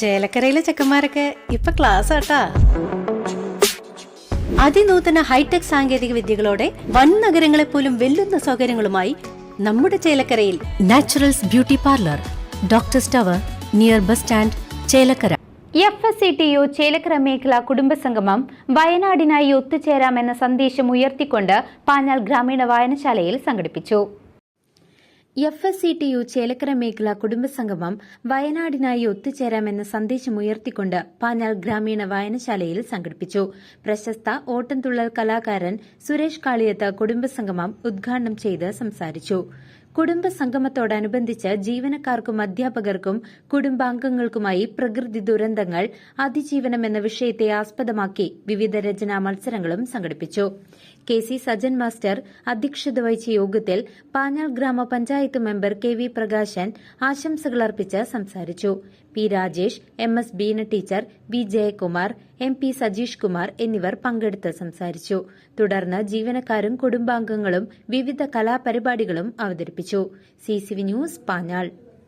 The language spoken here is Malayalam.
ചേലക്കരയിലെ ചെക്കന്മാരൊക്കെ ഇപ്പൊ ക്ലാസ് ആട്ടാ അതിനൂതന ഹൈടെക് സാങ്കേതിക വിദ്യകളോടെ വൻ നഗരങ്ങളെ പോലും വെല്ലുന്ന സൗകര്യങ്ങളുമായി നമ്മുടെ ചേലക്കരയിൽ naturals beauty parlour doctor tower near bus stand Chelakkara. F S C T U Chelakkara മേഖല കുടുംബസംഗമം വയനാടിനായി ഒത്തുചേരാമെന്ന സന്ദേശം ഉയർത്തിക്കൊണ്ട് പാഞ്ഞാൽ ഗ്രാമീണ വായനശാലയിൽ സംഘടിപ്പിച്ചു. F S C T U Chelakkara മേഖല കുടുംബസംഗമം വയനാടിനായി ഒത്തുചേരാമെന്ന സന്ദേശം ഉയർത്തിക്കൊണ്ട് പാഞ്ഞാൽ ഗ്രാമീണ വായനശാലയിൽ സംഘടിപ്പിച്ചു. പ്രശസ്ത ഓട്ടംതുള്ളൽ കലാകാരൻ സുരേഷ് കാളിയത്ത് കുടുംബസംഗമം ഉദ്ഘാടനം ചെയ്ത് സംസാരിച്ചു. കുടുംബസംഗമത്തോടനുബന്ധിച്ച് ജീവനക്കാർക്കും അധ്യാപകർക്കും കുടുംബാംഗങ്ങൾക്കുമായി പ്രകൃതി ദുരന്തങ്ങൾ അതിജീവനം എന്ന വിഷയത്തെ ആസ്പദമാക്കി വിവിധ രചനാ മത്സരങ്ങളും സംഘടിപ്പിച്ചു. കെ സി സജൻ മാസ്റ്റർ അധ്യക്ഷത വഹിച്ച യോഗത്തിൽ പാഞ്ഞാൾ ഗ്രാമപഞ്ചായത്ത് മെമ്പർ കെ വി പ്രകാശൻ ആശംസകൾ അർപ്പിച്ച് സംസാരിച്ചു. P Rajesh M S Beena teacher V Jayakumar M P Sajeesh Kumar എന്നിവർ പങ്കെടുത്ത് സംസാരിച്ചു. തുടർന്ന് ജീവനക്കാരും കുടുംബാംഗങ്ങളും വിവിധ കലാപരിപാടികളും അവതരിപ്പിച്ചു. C C V news Panjal.